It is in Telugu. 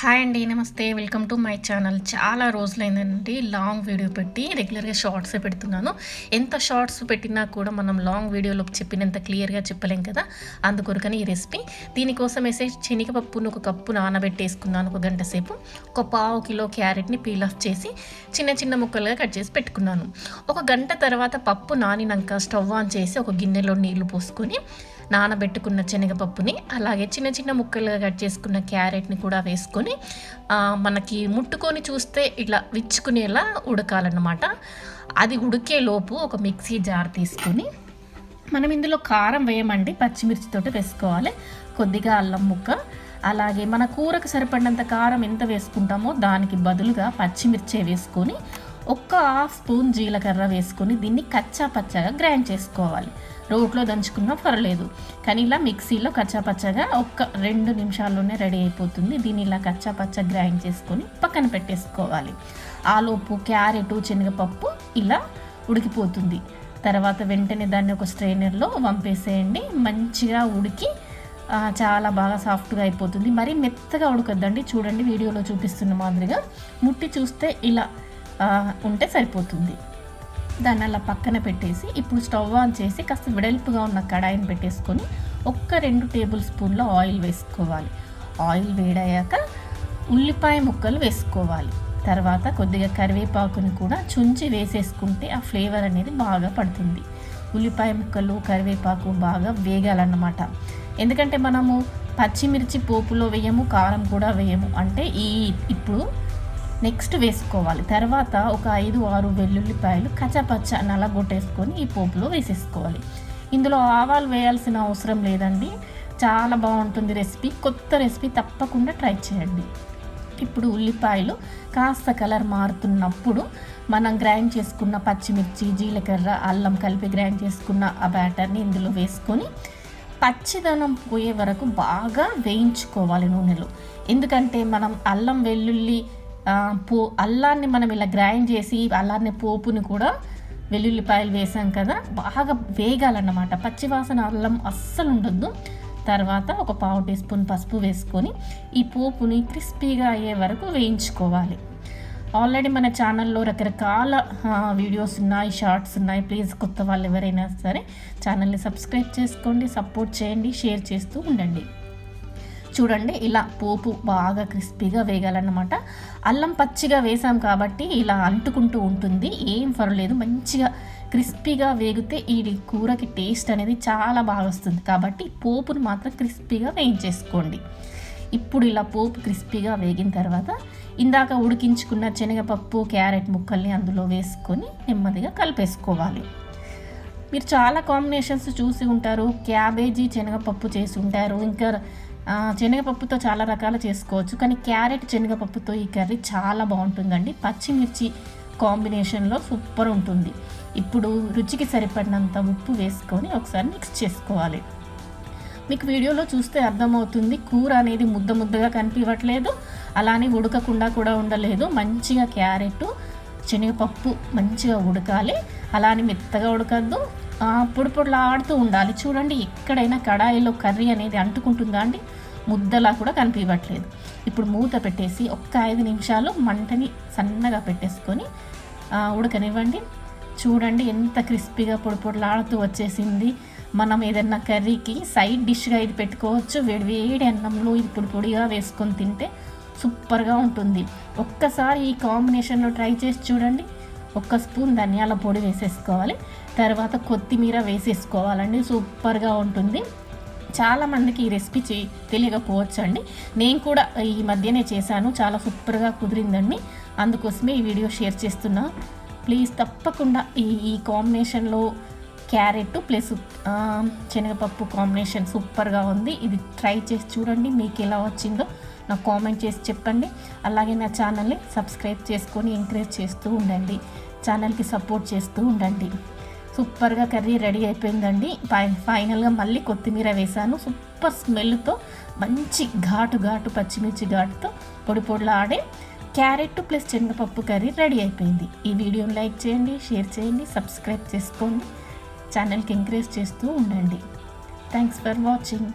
హాయ్ అండి నమస్తే. Welcome to my channel. చాలా రోజులైందండి. లాంగ్ వీడియో పెట్టి రెగ్యులర్గా షార్ట్స్ పెడుతున్నాను. ఎంత షార్ట్స్ పెట్టినా కూడా మనం లాంగ్ వీడియోలో చెప్పినంత క్లియర్గా చెప్పలేం కదా? అందుకొరకని ఈ రెసిపీ. దీనికోసం వేసే శనగపప్పును ఒక కప్పు నానబెట్టేసుకున్నాను ఒక గంట సేపు. ఒక పావు కిలో క్యారెట్ని పీల్ ఆఫ్ చేసి చిన్న చిన్న ముక్కలుగా కట్ చేసి పెట్టుకున్నాను. ఒక గంట తర్వాత పప్పు నానినాక స్టవ్ ఆన్ చేసి ఒక గిన్నెలో నీళ్ళు పోసుకొని నానబెట్టుకున్న శనగపప్పుని అలాగే చిన్న చిన్న ముక్కలుగా కట్ చేసుకున్న క్యారెట్ని కూడా వేసుకొని మనకి ముట్టుకొని చూస్తే ఇట్లా విచ్చుకునేలా ఉడకాలన్నమాట. అది ఉడికే లోపు ఒక మిక్సీ జార్ తీసుకొని మనం ఇందులో కారం వేయమండి పచ్చిమిర్చితోటి వేసుకోవాలి. కొద్దిగా అల్లం ముక్క అలాగే మన కూరకు సరిపడినంత కారం ఎంత వేసుకుంటామో దానికి బదులుగా పచ్చిమిర్చే వేసుకొని ఒక్క హాఫ్ స్పూన్ జీలకర్ర వేసుకొని దీన్ని కచ్చా పచ్చగా గ్రైండ్ చేసుకోవాలి. రోట్లో దంచుకున్నా పర్లేదు. కానీ ఇలా మిక్సీలో కచ్చాపచ్చగా ఒక్క రెండు నిమిషాల్లోనే రెడీ అయిపోతుంది. దీన్ని ఇలా కచ్చాపచ్చ గ్రైండ్ చేసుకొని పక్కన పెట్టేసుకోవాలి. ఆలోపు క్యారెట్ శనగపప్పు ఇలా ఉడికిపోతుంది. తర్వాత వెంటనే దాన్ని ఒక స్ట్రైనర్లో వంపేసేయండి. మంచిగా ఉడికి చాలా బాగా సాఫ్ట్గా అయిపోతుంది. మరి మెత్తగా ఉడకద్దండి. చూడండి వీడియోలో చూపిస్తున్న మాదిరిగా. ముట్టి చూస్తే ఇలా ఉంటే సరిపోతుంది. దాన్ని అలా పక్కన పెట్టేసి ఇప్పుడు స్టవ్ ఆన్ చేసి కాస్త వెడల్పుగా ఉన్న కడాయిని పెట్టేసుకొని ఒక్క రెండు టేబుల్ స్పూన్ల ఆయిల్ వేసుకోవాలి. ఆయిల్ వేడయ్యాక ఉల్లిపాయ ముక్కలు వేసుకోవాలి. తర్వాత కొద్దిగా కరివేపాకుని కూడా చుంచి వేసేసుకుంటే ఆ ఫ్లేవర్ అనేది బాగా పడుతుంది. ఉల్లిపాయ ముక్కలు కరివేపాకు బాగా వేగాలన్నమాట. ఎందుకంటే మనము పచ్చిమిర్చి పోపులో వేయము కారం కూడా వేయము. అంటే ఈ ఇప్పుడు నెక్స్ట్ వేసుకోవాలి. తర్వాత ఒక ఐదు ఆరు వెల్లుల్లిపాయలు కచ్చపచ్చ నలగొట్టేసుకొని ఈ పోపులో వేసేసుకోవాలి. ఇందులో ఆవాలు వేయాల్సిన అవసరం లేదండి. చాలా బాగుంటుంది రెసిపీ. కొత్త రెసిపీ తప్పకుండా ట్రై చేయండి. ఇప్పుడు ఉల్లిపాయలు కాస్త కలర్ మారుతున్నప్పుడు మనం గ్రైండ్ చేసుకున్న పచ్చిమిర్చి జీలకర్ర అల్లం కలిపి గ్రైండ్ చేసుకున్న ఆ బ్యాటర్ని ఇందులో వేసుకొని పచ్చిదనం పోయే వరకు బాగా వేయించుకోవాలి నూనెలో. ఎందుకంటే మనం అల్లం వెల్లుల్లి పో అల్లాన్ని మనం ఇలా గ్రైండ్ చేసి అల్లాన్ని పోపుని కూడా వెల్లుల్లిపాయలు వేసాం కదా బాగా వేగాలన్నమాట. పచ్చివాసన అల్లం అస్సలు ఉండొద్దు. తర్వాత ఒక పావు టీ స్పూన్ పసుపు వేసుకొని ఈ పోపుని క్రిస్పీగా అయ్యే వరకు వేయించుకోవాలి. ఆల్రెడీ మన ఛానల్లో రకరకాల వీడియోస్ ఉన్నాయి షార్ట్స్ ఉన్నాయి. ప్లీజ్ కొత్త వాళ్ళు ఎవరైనా సరే ఛానల్ని సబ్స్క్రైబ్ చేసుకోండి సపోర్ట్ చేయండి షేర్ చేస్తూ ఉండండి. చూడండి ఇలా పోపు బాగా క్రిస్పీగా వేగాలన్నమాట. అల్లం పచ్చిగా వేసాం కాబట్టి ఇలా అంటుకుంటూ ఉంటుంది. ఏం పర్వాలేదు మంచిగా క్రిస్పీగా వేగితే ఈ కూరకి టేస్ట్ అనేది చాలా బాగా వస్తుంది. కాబట్టి పోపును మాత్రం క్రిస్పీగా వేయించేసుకోండి. ఇప్పుడు ఇలా పోపు క్రిస్పీగా వేగిన తర్వాత ఇందాక ఉడికించుకున్న శనగపప్పు క్యారెట్ ముక్కల్ని అందులో వేసుకొని నెమ్మదిగా కలిపేసుకోవాలి. మీరు చాలా కాంబినేషన్స్ చూసి ఉంటారు. క్యాబేజీ శనగపప్పు చేసి ఉంటారు. ఇంకా శనగపప్పుతో చాలా రకాలు చేసుకోవచ్చు. కానీ క్యారెట్ శనగపప్పుతో ఈ కర్రీ చాలా బాగుంటుందండి. పచ్చిమిర్చి కాంబినేషన్లో సూపర్ ఉంటుంది. ఇప్పుడు రుచికి సరిపడినంత ఉప్పు వేసుకొని ఒకసారి మిక్స్ చేసుకోవాలి. మీకు వీడియోలో చూస్తే అర్థమవుతుంది. కూర అనేది ముద్ద ముద్దగా కనిపించట్లేదు అలానే ఉడకకుండా కూడా ఉండలేదు. మంచిగా క్యారెట్ శనగపప్పు మంచిగా ఉడకాలి. అలానే మెత్తగా ఉడకద్దు. పొడి పొడిలాడుతూ ఉండాలి. చూడండి ఎక్కడైనా కడాయిలో కర్రీ అనేది అంటుకుంటుందా అండి? ముద్దలా కూడా కనిపించట్లేదు. ఇప్పుడు మూత పెట్టేసి ఒక్క ఐదు నిమిషాలు మంటని సన్నగా పెట్టేసుకొని ఉడకనివ్వండి. చూడండి ఎంత క్రిస్పీగా పొడి పొడిలాడుతూ వచ్చేసింది. మనం ఏదన్నా కర్రీకి సైడ్ డిష్గా ఇది పెట్టుకోవచ్చు. వేడి వేడి అన్నంలో ఇది పొడి పొడిగా వేసుకొని తింటే సూపర్గా ఉంటుంది. ఒక్కసారి ఈ కాంబినేషన్లో ట్రై చేసి చూడండి. ఒక్క స్పూన్ ధనియాల పొడి వేసేసుకోవాలి. తర్వాత కొత్తిమీర వేసేసుకోవాలండి. సూపర్గా ఉంటుంది. చాలామందికి ఈ రెసిపీ చే తెలియకపోవచ్చు అండి నేను కూడా ఈ మధ్యనే చేశాను. చాలా సూపర్గా కుదిరిందండి. అందుకోసమే ఈ వీడియో షేర్ చేస్తున్నా. ప్లీజ్ తప్పకుండా ఈ ఈ కాంబినేషన్లో క్యారెట్ ప్లస్ శనగపప్పు కాంబినేషన్ సూపర్గా ఉంది. ఇది ట్రై చేసి చూడండి. మీకు ఎలా వచ్చిందో. నాకు కామెంట్ చేసి చెప్పండి. అలాగే నా ఛానల్ని సబ్స్క్రైబ్ చేసుకొని ఎంకరేజ్ చేస్తూ ఉండండి. ఛానల్కి సపోర్ట్ చేస్తూ ఉండండి. సూపర్గా కర్రీ రెడీ అయిపోయిందండి. ఫైనల్గా మళ్ళీ కొత్తిమీర వేసాను సూపర్ స్మెల్తో మంచి ఘాటు ఘాటు పచ్చిమిర్చి ఘాటుతో పొడి పొడిలాడే క్యారెట్ ప్లస్ శనగపప్పు కర్రీ రెడీ అయిపోయింది. ఈ వీడియోని లైక్ చేయండి షేర్ చేయండి సబ్స్క్రైబ్ చేసుకోండి. ఛానల్కి ఎంకరేజ్ చేస్తూ ఉండండి. Thanks for watching.